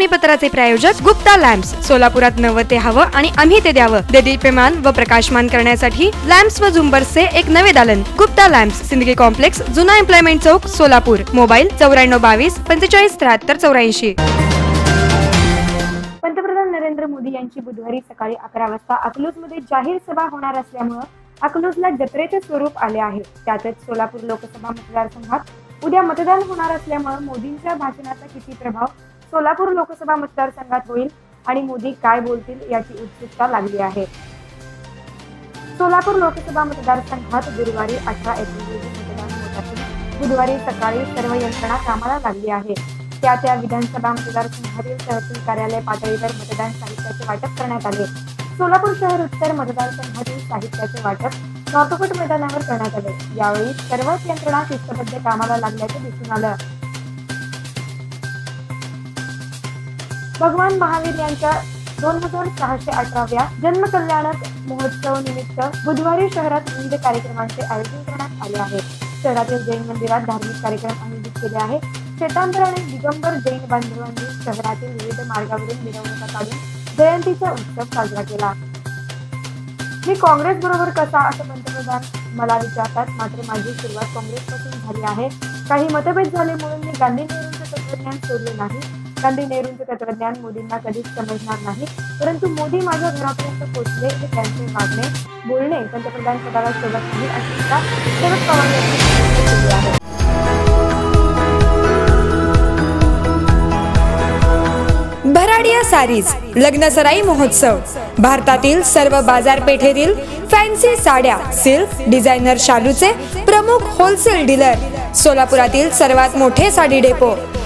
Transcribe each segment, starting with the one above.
बातमीपत्राचे प्रायोजक गुप्ता लॅम्प्स. सोलापुरात नवं ते हवं आणि आम्ही ते द्यावं. देदीप्यमान व प्रकाशमान करण्यासाठी लॅम्प्स व झुंबर्सचे एक नवे दालन. गुप्ता लॅम्प्स सिंदगी कॉम्प्लेक्स जुना एम्प्लॉयमेंट चौक सोलापूर. मोबाईल चौऱ्याण्णव बावीस पंचेचाळीस त्र्याहत्तर चौऱ्याऐंशी. पंतप्रधान नरेंद्र मोदी यांची बुधवारी सकाळी अकरा वाजता अकलूजमध्ये जाहीर सभा होणार असल्यामुळं अकलूजला जत्रेचे स्वरूप आले आहे. त्यातच सोलापूर लोकसभा मतदारसंघात उद्या मतदान होणार असल्यामुळे मोदींच्या भाषणाचा किती प्रभाव सोलापूर लोकसभा मतदारसंघात होईल आणि मोदी काय बोलतील याची उत्सुकता लागली आहे. सोलापूर लोकसभा मतदारसंघात गुरुवारी अठरा एप्रिल रोजी मतदान होत असून बुधवारी सकाळी सर्व यंत्रणा कामाला लागली आहे. त्या त्या विधानसभा मतदारसंघातील तहसील कार्यालय पातळीवर मतदान साहित्याचे वाटप करण्यात आले. सोलापूर शहर उत्तर मतदारसंघातील साहित्याचे वाटप नॉर्थकोट मैदानावर करण्यात आले. यावेळी सर्वच यंत्रणा शिस्तबद्ध कामाला लागल्याचे दिसून आलं. भगवान महावीर यांच्या दोन हजार सहाशे अठराव्या जन्मकल्याणक महोत्सव निमित्त बुधवारी शहरात विविध कार्यक्रमांचे आयोजन करण्यात आले आहे. शहरातील जैन मंदिरात धार्मिक कार्यक्रम आयोजित केले आहे. शेतांतर आणि दिगंबर जैन बांधवांनी शहरातील विविध मार्गावरून मिरवणुका काढून जयंतीचा उत्सव साजरा केला. मी काँग्रेस बरोबर कसा असं पंतप्रधान मला विचारतात मात्र माझी सुरुवात काँग्रेसपासून झाली आहे. काही मतभेद झाले म्हणून मी गांधी नेहरूंचं तत्वज्ञान सोडले नाही. गांधी नेहरूंचे तत्वज्ञान मोदींना कधीच समजणार नाही. परंतु मोदी माझ्या घरापर्यंत पोहोचले हे त्यांचे मागणे. बोलणे पंतप्रधान पदाला सोबत नाही अशी टीका शरद पवार यांनी केली आहे. भराडिया सारीज लग्नसराई महोत्सव. भारतातील सर्व बाजारपेठेतील फॅन्सी साड्या सिल्क डिझायनर शालूचे प्रमुख होलसेल डीलर. सोलापुरातील सर्वात मोठे साडी डेपो.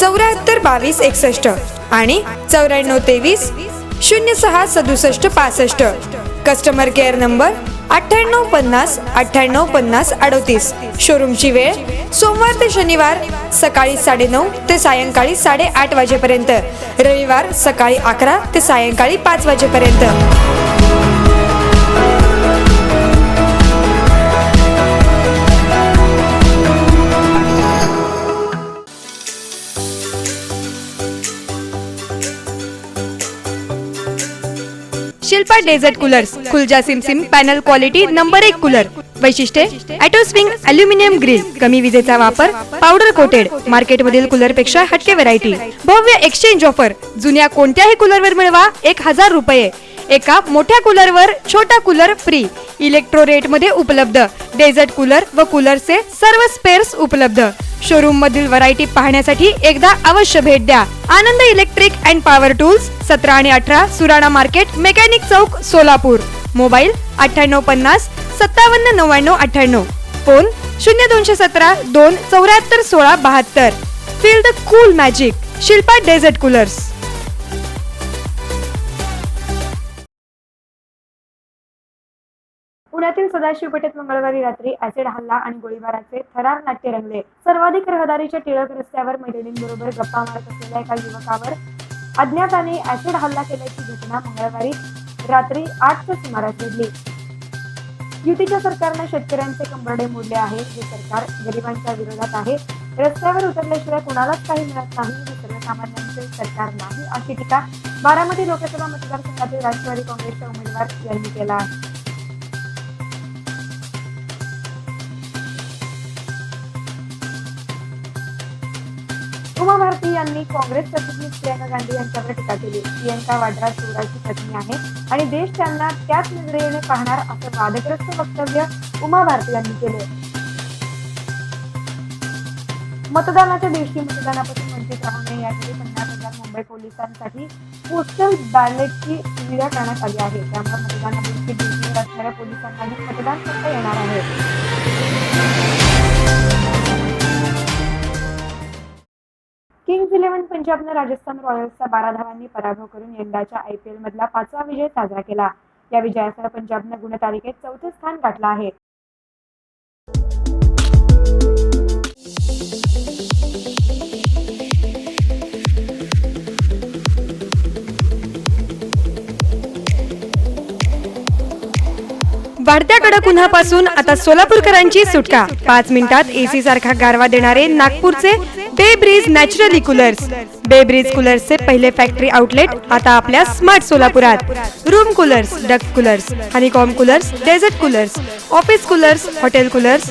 चौऱ्याहत्तर बावीस एकसष्ट आणि चौऱ्याण्णव तेवीस शून्य सहा सदुसष्ट पासष्ट. कस्टमर केअर नंबर अठ्ठ्याण्णव पन्नास अठ्ठ्याण्णव पन्नास अडोतीस. शोरूमची वेळ सोमवार ते शनिवार सकाळी साडेनऊ ते सायंकाळी साडेआठ वाजेपर्यंत. रविवार सकाळी अकरा ते सायंकाळी पाच वाजेपर्यंत. शिल्पा डेझर्ट कूलर्स खुलजा सिमसिम पॅनल क्वालिटी नंबर एक कूलर. वैशिष्ट्ये ॲटोस्विंग अल्युमिनियम ग्रिल कमी विजेचा वापर पावडर कोटेड मार्केटमधील कूलरपेक्षा हटके व्हरायटी. भव्य एक्सचेंज ऑफर. जुन्या कोणत्याही कूलरवर मिळवा एक हजार रुपये. एका मोठ्या कूलरवर छोटा कूलर फ्री. इलेक्ट्रो रेटमध्ये उपलब्ध. डेझर्ट कूलर व कूलरचे सर्व स्पेअर्स उपलब्ध. शोरूम मधील व्हरायटी पाहण्यासाठी एकदा अवश्य भेट द्या. Anand electric and power tools सतरा आणि अठरा सुराणा मार्केट मेकॅनिक चौक सोलापूर. मोबाईल अठ्ठ्याण्णव पन्नास सत्तावन्न नव्याण्णव अठ्ठ्याण्णव. फोन शून्य दोनशे सतरा दोन चौऱ्याहत्तर सोळा बहात्तर. Feel the cool magic Shilpa desert coolers पुण्यातील सदाशिव पेठेत मंगळवारी रात्री ऍसिड हल्ला आणि गोळीबाराचे थरार नाट्य रंगले. सर्वाधिक रहदारीच्या टिळक रस्त्यावर मैत्रिणींबरोबर गप्पा मारत असलेल्या एका युवकावर अज्ञाताने ऍसिड हल्ला केल्याची घटना मंगळवारी रात्री आठच्या सुमारास घडली. युतीच्या सरकारने शेतकऱ्यांचे कंबरडे मोडले आहे. हे सरकार गरिबांच्या विरोधात आहे. रस्त्यावर उतरल्याशिवाय कुणालाच काही मिळत नाही. हे सर्वसामान्यांचे सरकार नाही अशी टीका बारामती लोकसभा मतदारसंघातील राष्ट्रवादी काँग्रेसच्या उमेदवार यांनी केला आहे. उमा भारती यांनी काँग्रेस प्रतिनिधी प्रियंका गांधी यांच्यावर टीका केली. प्रियंका वाड्रा शिवराजची पत्नी आहे आणि देश त्यांना त्याच नजरेने पाहणार असं वादग्रस्त वक्तव्य उमा भारती यांनी केले मतदानाच्या दिवशी मतदानापासून वंचित राहू नये यासाठी पन्नास हजार मुंबई पोलिसांसाठी पोस्टल बॅलेटची सुविधा करण्यात आली आहे. त्यामुळे मतदानादिवशी ड्युटीवर असणाऱ्या पोलिसांनाही मतदान करता येणार आहे. इलेव्हन पंजाबनं राजस्थान रॉयल्सचा बारा धावांनी पराभव करून यंदाच्या आय पी एलमधला पाचवा विजय साजरा केला. या विजयासह पंजाबनं गुणतालिकेत चौथं स्थान गाठलं आहे. वाढत्या कडक उन्हापासून आता सोलापूरकरांची सुटका. पाच मिनिटात एसी सारखा गारवा देणारे नागपूरचे Bay Bridge naturally coolers Bay Bridge कूलर्सचे पहिले फॅक्टरी आउटलेट आता आपल्या स्मार्ट सोलापुरात room coolers duct coolers honeycomb coolers desert coolers office coolers hotel coolers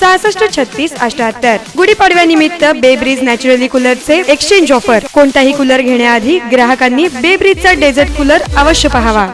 सहासष्ट छत्तीस अठ्याहत्तर. गुढीपाडव्यानिमित्त बेब्रिज नॅचरली कूलरचे एक्सचेंज ऑफर कोणताही कूलर घेण्याआधी ग्राहकांनी बेब्रिजचा डेझर्ट कूलर अवश्य पहावा.